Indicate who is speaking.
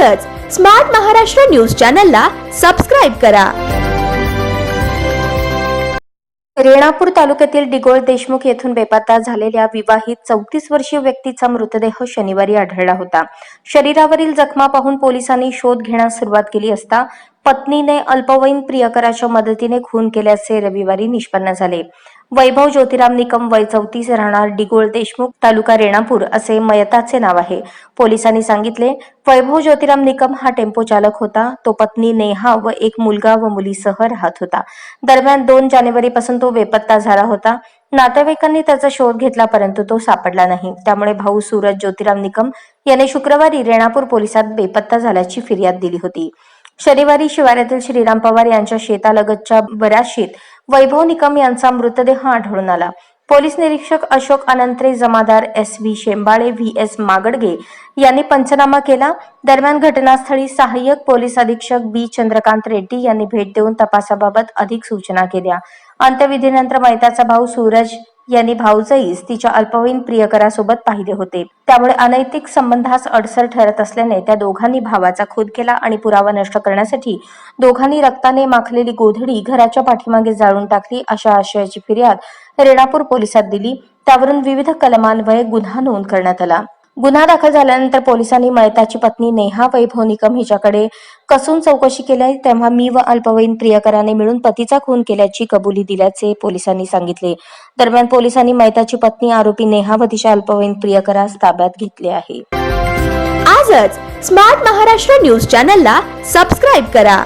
Speaker 1: तसंच Smart Maharashtra news चॅनलला subscribe करा.
Speaker 2: रेणापूर तालुक्यातील डिगोळ देशमुख येथून बेपत्ता झालेल्या विवाहित चौतीस वर्षीय व्यक्तीचा मृतदेह शनिवारी आढळला होता. शरीरावरील जखमा पाहून पोलिसांनी शोध घेण्यास सुरुवात केली असता पत्नीने अल्पवयीन प्रियकराच्या मदतीने खून केल्याचे रविवारी निष्पन्न झाले. वैभव ज्योतिराम निकम वय चौतीस राहणार डिगोळ देशमुख तालुका रेणापूर असे मयताचे नाव आहे. पोलिसांनी सांगितले वैभव ज्योतिराम निकम हा टेम्पो चालक होता. तो पत्नी नेहा व एक मुलगा व मुलीसह राहत होता. दरम्यान दोन जानेवारी पासून तो बेपत्ता झाला होता. नातेवाईकांनी त्याचा शोध घेतला परंतु तो सापडला नाही. त्यामुळे भाऊ सूरज ज्योतिराम निकम याने शुक्रवारी रेणापूर पोलिसात बेपत्ता झाल्याची फिर्याद दिली होती. शनिवारी शिवारातील श्रीराम पवार यांच्या शेतालगतच्या बऱ्याचशीत वैभव निकम यांचा मृतदेह आढळून आला. पोलीस निरीक्षक अशोक अनंत्रे जमादार S V Shembale V S Magadge यांनी पंचनामा केला. दरम्यान घटनास्थळी सहाय्यक पोलीस अधीक्षक बी. चंद्रकांत रेड्डी यांनी भेट देऊन तपासाबाबत अधिक सूचना केल्या. अंत्यविधीनंतर मैताचा भाऊ सूरज यांनी भाऊजाईस तिच्या अल्पवयीन प्रियकरासोबत पाहिले होते. त्यामुळे अनैतिक संबंधास अडसर ठरत असल्याने त्या दोघांनी भावाचा खून केला आणि पुरावा नष्ट करण्यासाठी दोघांनी रक्ताने माखलेली गोधडी घराच्या पाठीमागे जाळून टाकली अशा आशयाची फिर्याद रेणापूर पोलिसात दिली. त्यावरून विविध कलमान्वये गुन्हा नोंद करण्यात आला. गुन्हा दाखल झाल्यानंतर पोलिसांनी मयताची पत्नी नेहा वैभव निकम हिच्याकडे कसून चौकशी केली तेव्हा मी व अल्पवयीन प्रियकराने मिळून पतीचा खून केल्याची कबुली दिल्याचे पोलिसांनी सांगितले. दरम्यान पोलिसांनी मयताची पत्नी आरोपी नेहा व तिच्या अल्पवयीन प्रियकरास ताब्यात घेतले आहे.
Speaker 1: आजच स्मार्ट महाराष्ट्र न्यूज चॅनलला सबस्क्राईब करा.